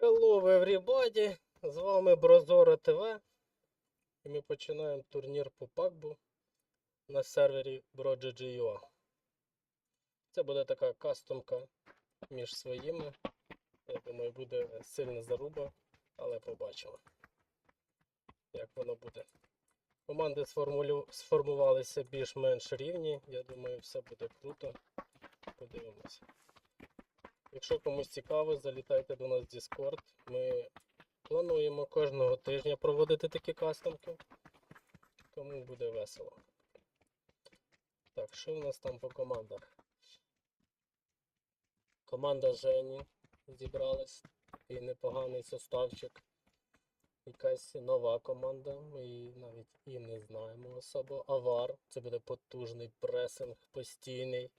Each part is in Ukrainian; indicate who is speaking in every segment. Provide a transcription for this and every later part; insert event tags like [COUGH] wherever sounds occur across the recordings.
Speaker 1: Hello everybody! З вами Брозоро ТВ. І ми починаємо турнір по пакбу на сервері Broджі.ua. Це буде така кастомка між своїми. Я думаю, буде сильна заруба, але побачимо, як воно буде. Команди сформулю... сформувалися більш-менш рівні. Я думаю, все буде круто. Подивимося. Якщо комусь цікаво, залітайте до нас в Discord. Ми плануємо кожного тижня проводити такі кастомки. Тому буде весело. Так, що в нас там по командах? Команда Жені зібралась. І непоганий составчик. Якась нова команда. Ми її навіть і не знаємо особо. Авар. Це буде потужний пресинг, постійний.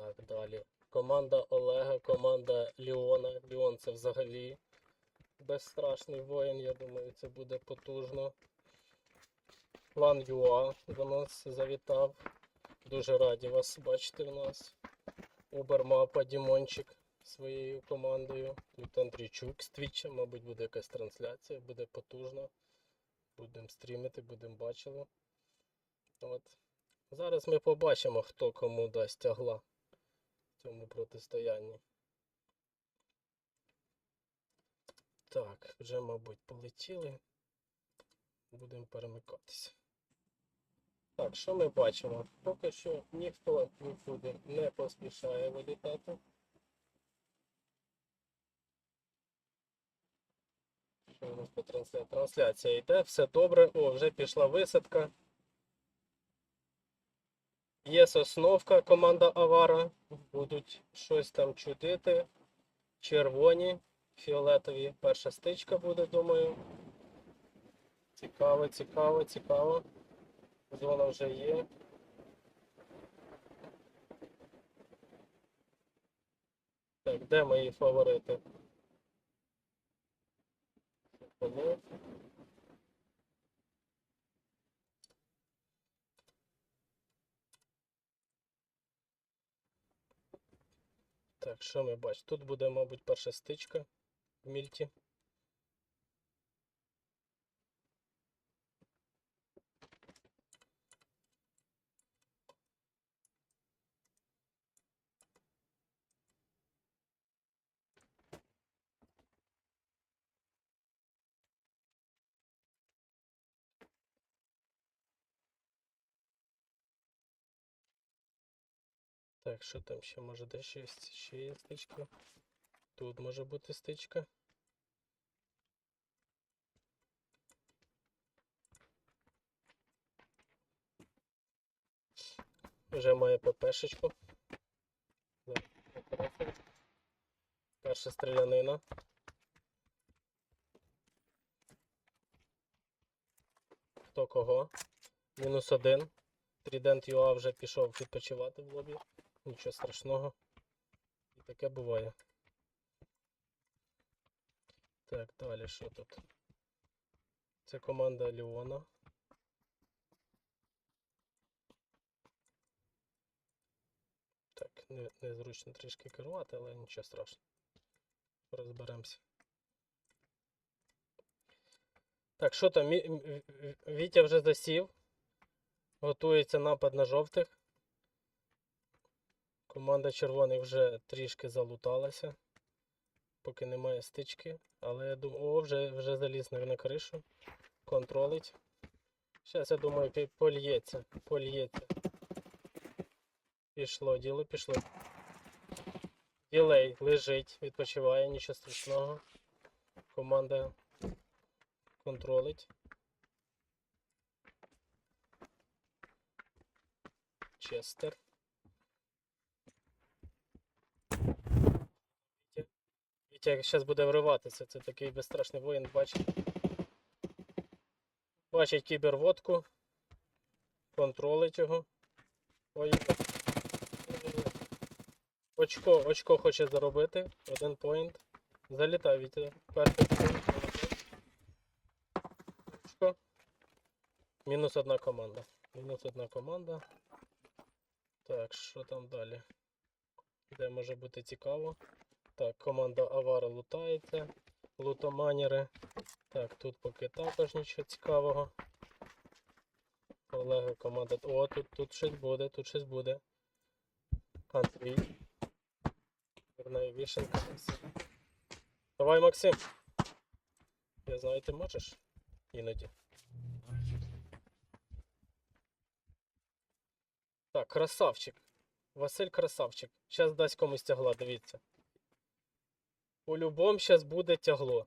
Speaker 1: Так, далі. Команда Олега, команда Ліона. Ліон це взагалі безстрашний воїн, я думаю, це буде потужно. План ЮА до нас завітав. Дуже раді вас бачити в нас. Убермапа Дімончик своєю командою. Тут Андрійчук з Твіча, мабуть, буде якась трансляція, буде потужно. Будемо стрімити, будемо бачити. От. Зараз ми побачимо, хто кому дасть тягла цьому протистоянні. Так, вже, мабуть, полетіли. Будемо перемикатися. Так, що ми бачимо? Поки що ніхто нікуди не поспішає вилітати. Що у нас по трансляції? Трансляція йде, все добре. О, вже пішла висадка. Є сосновка, команда Авара. Будуть щось там чудити. Червоні, фіолетові. Перша стичка буде, думаю. Цікаво, цікаво, цікаво. Зона вже є. Так, де мої фаворити? Так, що ми бачимо? Тут буде, мабуть, перша стичка в мільті. Так, що там ще може де є- ще є стичка? Тут може бути стичка. Вже має ППшечку. Перша стрілянина. Хто кого? Мінус один. Трідент ЮА вже пішов відпочивати в лобі. Нічого страшного. І таке буває. Так, далі що тут? Це команда Ліона. Так, не, незручно трішки керувати, але нічого страшного. Розберемося. Так, що там? Вітя вже засів. Готується напад на жовтих. Команда червоних вже трішки залуталася, поки немає стички. Але я думаю, о, вже, вже заліз на, кришу. Контролить. Зараз, я думаю, польється. Польється. Пішло, діло пішло. Ділей лежить, відпочиває, нічого страшного. Команда контролить. Честер. Вітя зараз буде вриватися. Це такий безстрашний воїн, бачить. Бачить кіберводку. Контролить його. Ой. Очко, очко хоче заробити. Один поінт. Залітай, Вітя. Перший. Очко. Мінус одна команда. Мінус одна команда. Так, що там далі? Де може бути цікаво? Так, команда Авара лутається. Лутоманери. Так, тут поки також нічого цікавого. Олега команда. О, тут, тут щось буде, тут щось буде. Андрій. Вернає вішенка. Давай, Максим. Я знаю, ти можеш іноді. Так, красавчик. Василь красавчик. Зараз дасть комусь тягла, дивіться. По-любому зараз буде тягло.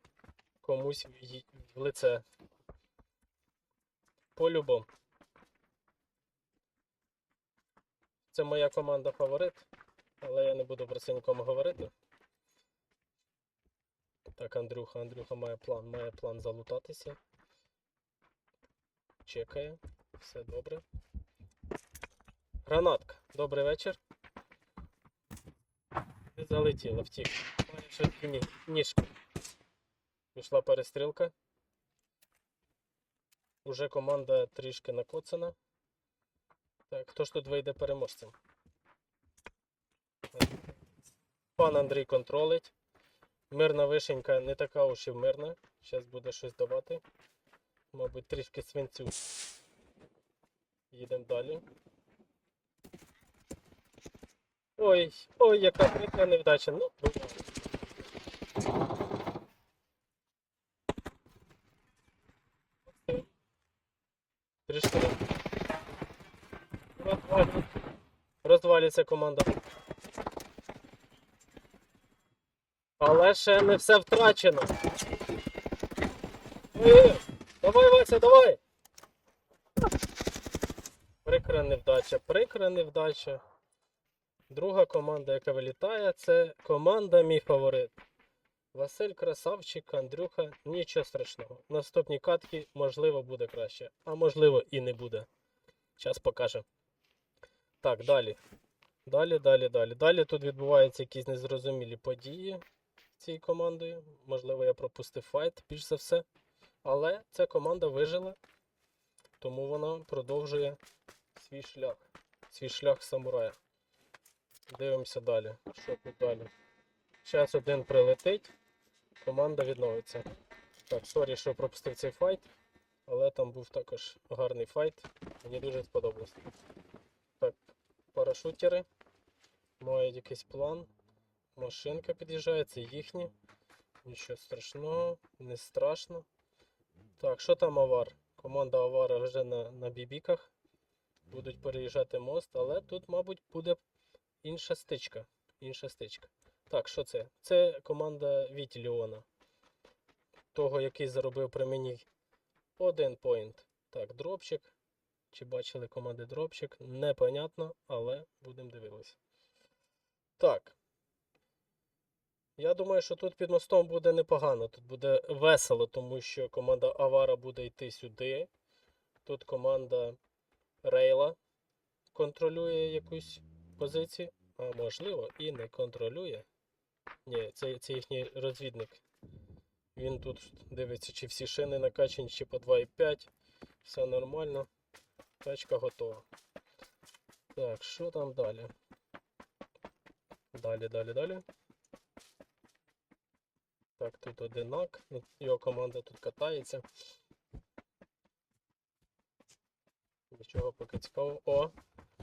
Speaker 1: Комусь в, лице. По-любому. Це моя команда фаворит, але я не буду про це нікому говорити. Так, Андрюха, Андрюха має план, має план залутатися. Чекає. Все добре. Гранатка. Добрий вечір. Залетіла, втік. Швидкі ні- ніжки. Пішла перестрілка. Уже команда трішки накоцана. Так, хто ж тут вийде переможцем? Пан Андрій контролить. Мирна вишенька не така уж і мирна. Зараз буде щось давати. Мабуть, трішки свинцю. Їдемо далі. Ой, ой, яка прикра невдача. Ну, роз- розвалюється. Розвалюється команда. Але ще не все втрачено. Ой, давай, Вася, давай! Прикра невдача, прикра невдача. Друга команда, яка вилітає, це команда мій фаворит. Василь Красавчик, Андрюха, нічого страшного. Наступні катки, можливо, буде краще, а можливо і не буде. Зараз покажемо. Так, далі. Далі, далі, далі. Далі тут відбуваються якісь незрозумілі події цією командою. Можливо, я пропустив файт, більш за все. Але ця команда вижила, тому вона продовжує свій шлях. Свій шлях самурая. Дивимося далі. Що тут далі? Зараз один прилетить, команда відновиться. Так, сорі, що пропустив цей файт, але там був також гарний файт. Мені дуже сподобалось. Так, парашутери мають якийсь план. Машинка під'їжджає, це їхні. Нічого страшного, не страшно. Так, що там авар? Команда авара вже на, на бібіках. Будуть переїжджати мост, але тут, мабуть, буде інша стичка. Інша стичка. Так, що це? Це команда Віті Ліона. Того, який заробив при мені один поінт. Так, дропчик. Чи бачили команди дропчик? Непонятно, але будемо дивитися. Так. Я думаю, що тут під мостом буде непогано. Тут буде весело, тому що команда Авара буде йти сюди. Тут команда Рейла контролює якусь позицію, а можливо і не контролює. Ні, це, це їхній розвідник. Він тут дивиться, чи всі шини накачані, чи по 2,5. Все нормально. Тачка готова. Так, що там далі? Далі, далі, далі. Так, тут одинак. Його команда тут катається. Нічого поки цікавого. О!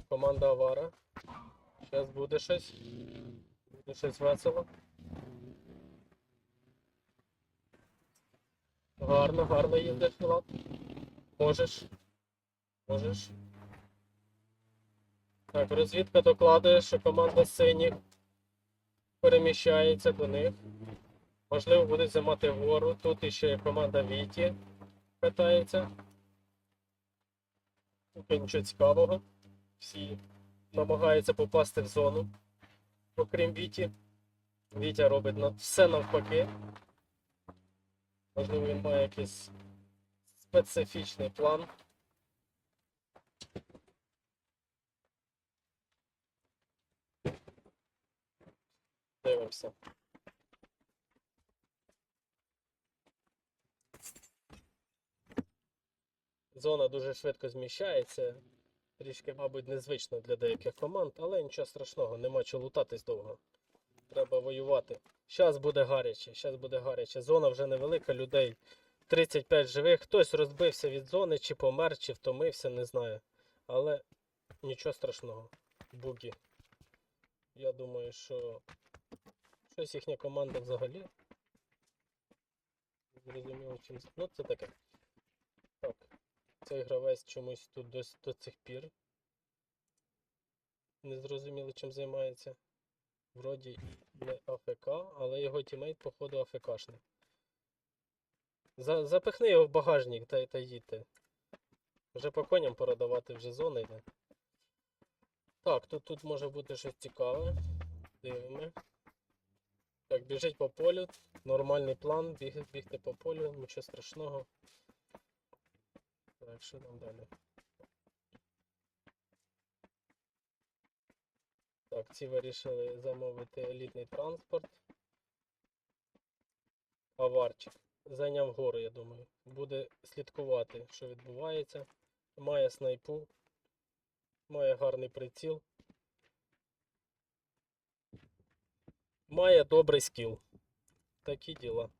Speaker 1: Команда Авара. Зараз буде щось. Буде щось весело. Гарно, гарно їздиш, Влад. Можеш. Можеш. Так, розвідка докладує, що команда синіх переміщається до них. Можливо, будуть займати гору. Тут іще команда Віті катається. Тут нічого цікавого. Всі намагаються попасти в зону. Окрім Віті. Вітя робить все навпаки. Можливо, він має якийсь специфічний план. Дивимося. Зона дуже швидко зміщається. Трішки, мабуть, незвично для деяких команд, але нічого страшного, нема чого лутатись довго. Треба воювати. Зараз буде гаряче, зараз буде гаряче. Зона вже невелика, людей 35 живих. Хтось розбився від зони, чи помер, чи втомився, не знаю. Але нічого страшного. Бугі. Я думаю, що щось їхня команда взагалі. Зрозуміло, чим. Ну, це таке. Цей гравець чомусь тут до, до цих пір. Не зрозуміло, чим займається. Вроді не АФК, але його тімейт, походу, АФКшний. За, запихни його в багажник та, та їдьте. Вже по коням пора давати вже зона йде. Так, тут, тут може бути щось цікаве. Дивимо. Так, біжить по полю. Нормальний план, біг, бігти по полю, нічого страшного. Так, що там далі? Так, ці вирішили замовити елітний транспорт. Аварчик. Зайняв гору, я думаю. Буде слідкувати, що відбувається. Має снайпу. Має гарний приціл. Має добрий скіл. Такі діла.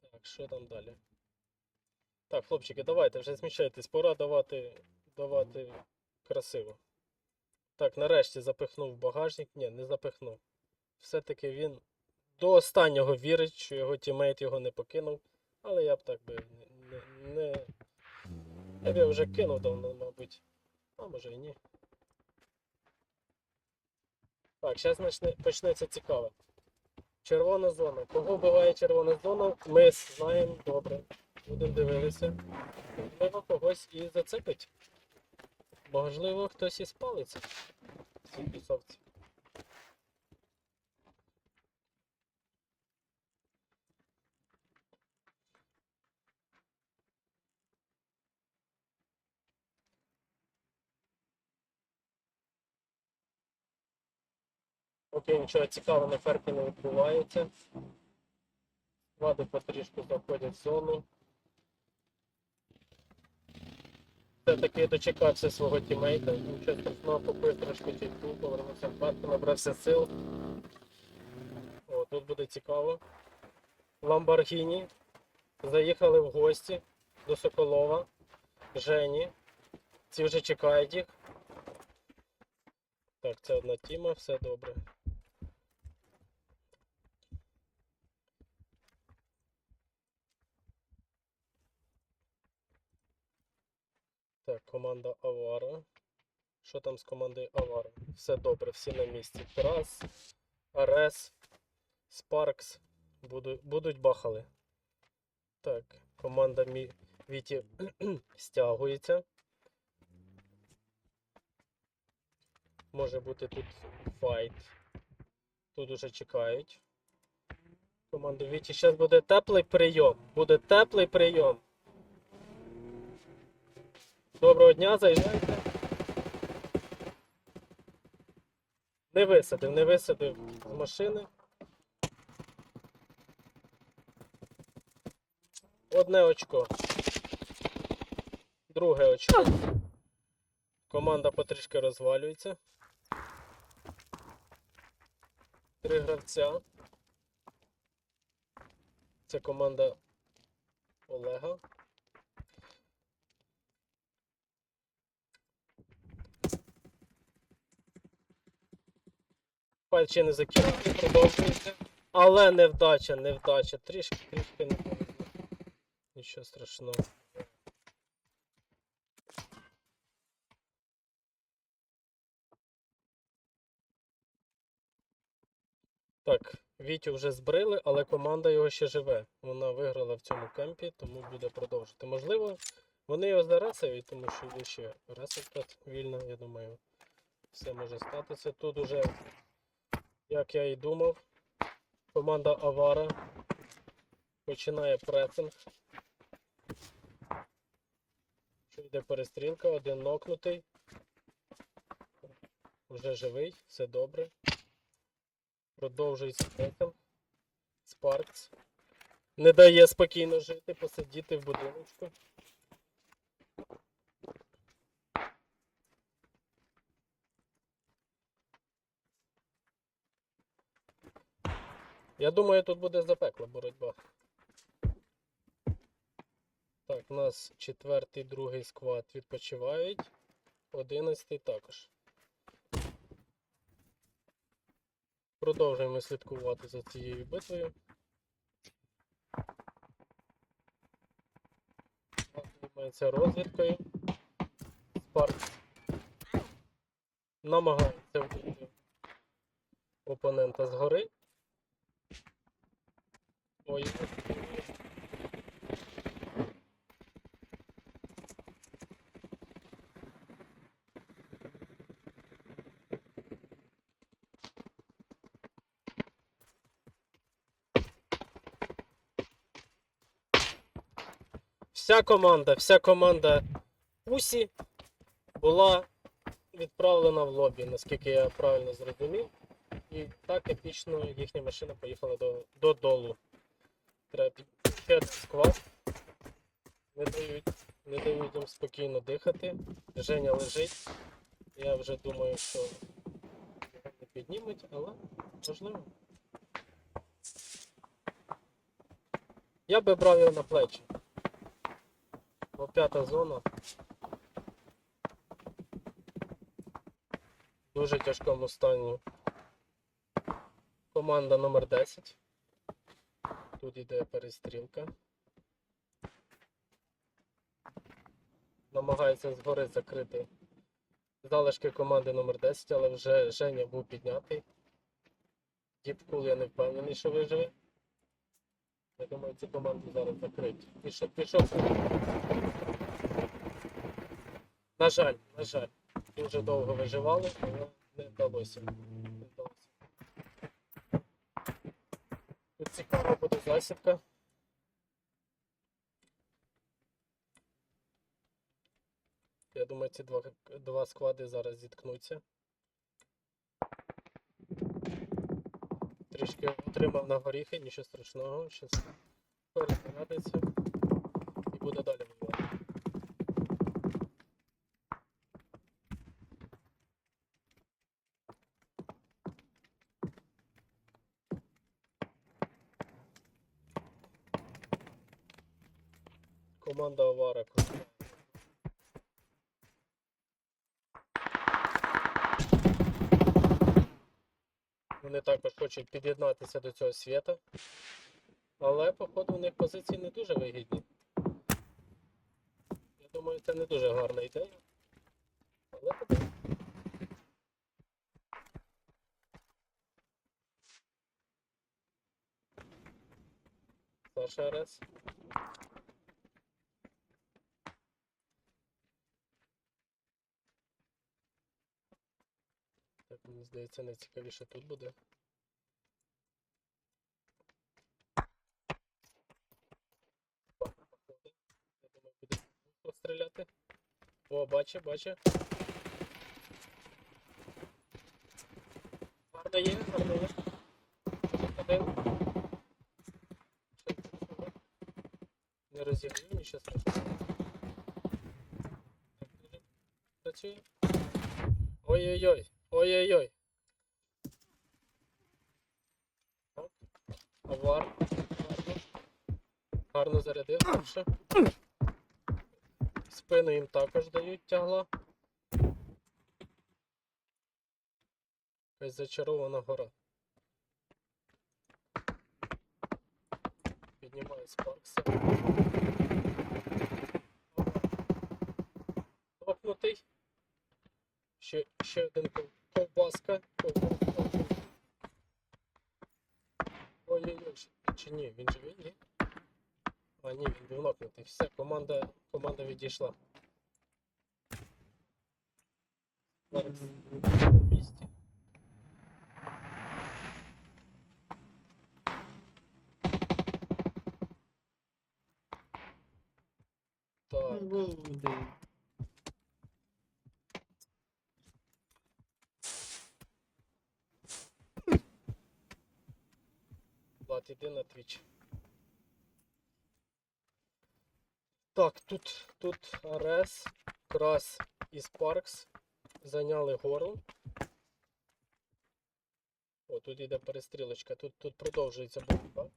Speaker 1: Так, що там далі? Так, хлопчики, давайте вже зміщайтесь. Пора давати, давати красиво. Так, нарешті запихнув багажник. Ні, не запихнув. Все-таки він до останнього вірить, що його тімейт його не покинув. Але я б так би не. не. Я б його вже кинув давно, мабуть. А може і ні. Так, зараз почнеться цікаве. Червона зона. Кого вбиває червона зона, ми знаємо добре. Будемо дивитися. Можливо, когось і зацепить. Можливо, хтось і спалиться. Ці пісовці. Поки нічого цікавого на ферпі не відбувається. Вади потрішку заходять в зону. Все-таки дочекався свого тімейта. Нічого страшного, попив трошки чайку, повернувся в хатку, набрався сил. О, тут буде цікаво. Ламборгіні. Заїхали в гості до Соколова, Жені. Ці вже чекають їх. Так, це одна тіма, все добре. Так, команда Авара. Що там з командою Авара? Все добре, всі на місці. Трас, Арес, Спаркс буду, будуть бахали. Так, команда Мі... Віті [CLEARS THROAT] стягується. Може бути тут файт. Тут уже чекають. Команду Віті. Зараз буде теплий прийом. Буде теплий прийом. Доброго дня, заїжджайте. Не висадив, не висадив з машини. Одне очко. Друге очко. Команда потрішки розвалюється. Три гравця. Це команда Олега. Файт ще не закінчений, продовжується. Але невдача, невдача. Трішки, трішки не. Нічого страшного. Так, Вітю вже збрили, але команда його ще живе. Вона виграла в цьому кемпі, тому буде продовжити. Можливо, вони його заресають, тому що є ще ресурс вільна, я думаю. Все може статися. Тут уже, як я і думав, команда Авара починає пресинг. Що йде перестрілка, один нокнутий. Вже живий, все добре. Продовжується пресинг. Спаркс. Не дає спокійно жити, посидіти в будиночку. Я думаю, тут буде запекла боротьба. Так, у нас четвертий, другий склад відпочивають. Одинадцятий також. Продовжуємо слідкувати за цією битвою. Займається розвідкою. Спарк намагається вбити опонента згори. Ой, вся команда, вся команда Усі була відправлена в лобі, наскільки я правильно зрозумів. І так епічно їхня машина поїхала до, додолу. Треба підняти склад. Не дають, не дають їм спокійно дихати. Женя лежить. Я вже думаю, що не піднімуть, але можливо. Я би брав його на плечі. Бо п'ята зона. Дуже тяжкому стані. Команда номер 10. Тут йде перестрілка. Намагається згори закрити залишки команди номер 10, але вже Женя був піднятий. Діпкул я не впевнений, що виживе. Я думаю, цю команду зараз закриють. Пішов, пішов. На жаль, на жаль. Дуже довго виживали, але. Не вдалося. Тут буде засібка. Я думаю, ці два, два склади зараз зіткнуться. Трішки отримав на горіхи, нічого страшного. зараз перезарядиться і буде далі Команда Авара. Вони також хочуть під'єднатися до цього свята. Але, походу, у них позиції не дуже вигідні. Я думаю, це не дуже гарна ідея. Але подивимось. Саша РС. Так, здається, найцікавіше тут буде. Я думаю, буде постріляти. О, бачу, бачу. Гарно є, гарно є. Один. Не розігрів, нічого страшного. Так, Працює. Ой-ой-ой. Ой-ой-ой. Авар. Гарно. Зарядив. В Спину їм також дають тягла. Якась зачарована гора. Піднімаю спаркса. Топнутий. Ще, ще один ков- ковбаска. Ковбаска. Ой-ой-ой, чи- чи ні, він живий, ні? А, ні, він був нокнутий. Все, команда, команда відійшла. Зараз на місці. Так. Іди на твіч. Так, тут, тут Арес, Крас і Спаркс зайняли гору. О, тут іде перестрілочка, тут, тут продовжується боротьба.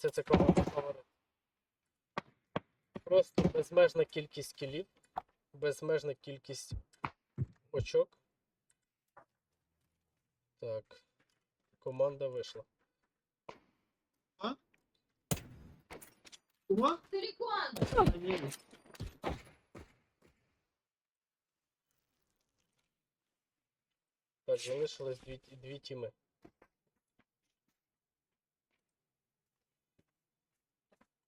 Speaker 1: Здається, це команда фаворит. Просто безмежна кількість кілів, безмежна кількість очок. Так. Команда вийшла.
Speaker 2: Силикон!
Speaker 1: Так, залишилось дві, дві тіми.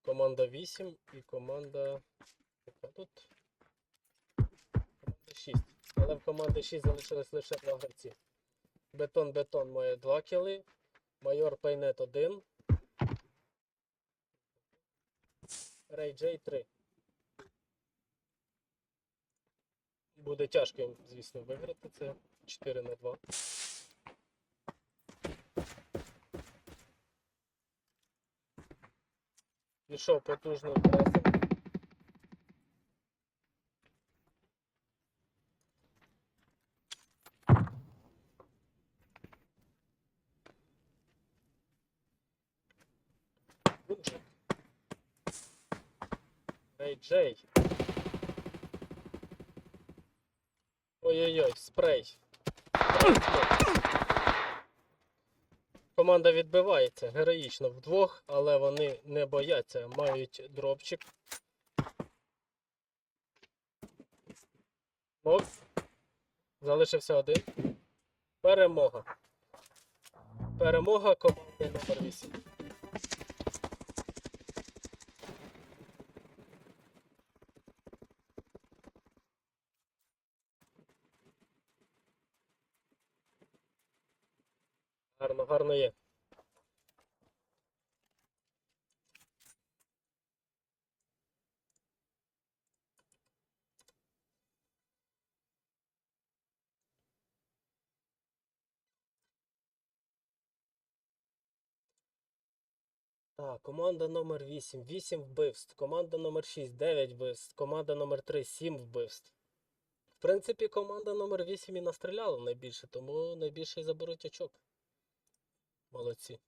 Speaker 1: Команда 8 і команда. Яка тут? Команда 6. Але в команди 6 залишилось лише два гравці. Бетон Бетон має 2 кіли. Майор Пейнет 1. Рей Джей 3. Буде тяжко їм, звісно, виграти це 4 на 2. Пішов потужний пресинг. Ей, Джей. Ой-ой-ой, спрей. Команда відбивається героїчно вдвох, але вони не бояться, мають дропчик. Нок. Залишився один. Перемога. Перемога команди номер 8. Гарно, гарно є. Так, команда номер 8, 8 вбивств. Команда номер 6, 9 вбивств. Команда номер 3, 7 вбивств. В принципі, команда номер 8 і настріляла найбільше, тому найбільше і заберуть очок. Молодці.